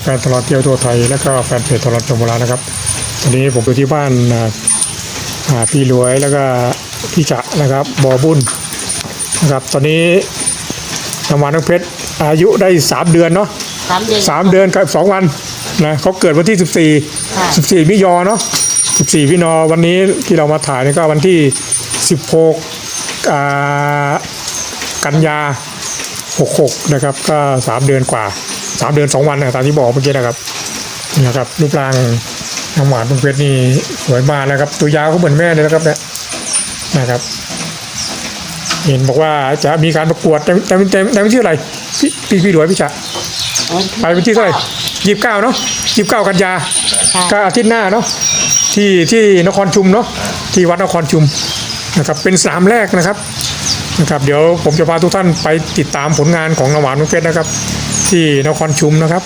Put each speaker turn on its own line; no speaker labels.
แฟนๆตลอดเที่ยวทั่วไทย และก็แฟนเพจตลอดชมโบราณนะครับตอนนี้ผมอยู่ที่บ้านอ่าอ่าพี่รวยแล้วก็พี่จะนะครับบอบุญนะครับตอนนี้น้ำหวานน้องเพชรอายุได้ 3 เดือนเนาะ
สามเดือน
สามเดือนกับสองวันนะเขาเกิดวันที่
ค่ะ
14 14มิยอเนาะ14มิยอวันนี้ที่เรามาถ่ายนี่ก็วันที่16อ่ากันยา66นะครับ ก็3เดือนกว่า 3เดือน2วันนะตามที่บอกเมื่อกี้นะครับนี่นะครับรูปร่างน้ำหวานเป็นเพชรนี่สวยมากนะครับ ตัวยาวก็เหมือนแม่เลยนะครับเนี่ยนะครับ เห็นบอกว่าจะมีการประกวดแต่แต่แต่แต่ไม่ชื่ออะไรพี่พี่พี่หลวยพี่จะไปวันที่เท่าไหร่ยี่สิบเก้าเนาะยี่สิบเก้ากันยา
ค่ะ
ก็อาทิตย์หน้าเนาะที่ที่นครชุมเนาะที่วัดนครชุมนะครับ เป็นสนามแรกนะครับ นะครับเดี๋ยวผมจะพาทุกท่านไปติดตามผลงานของนวานมุกเพชรนะครับ ที่นครชุมนะครับ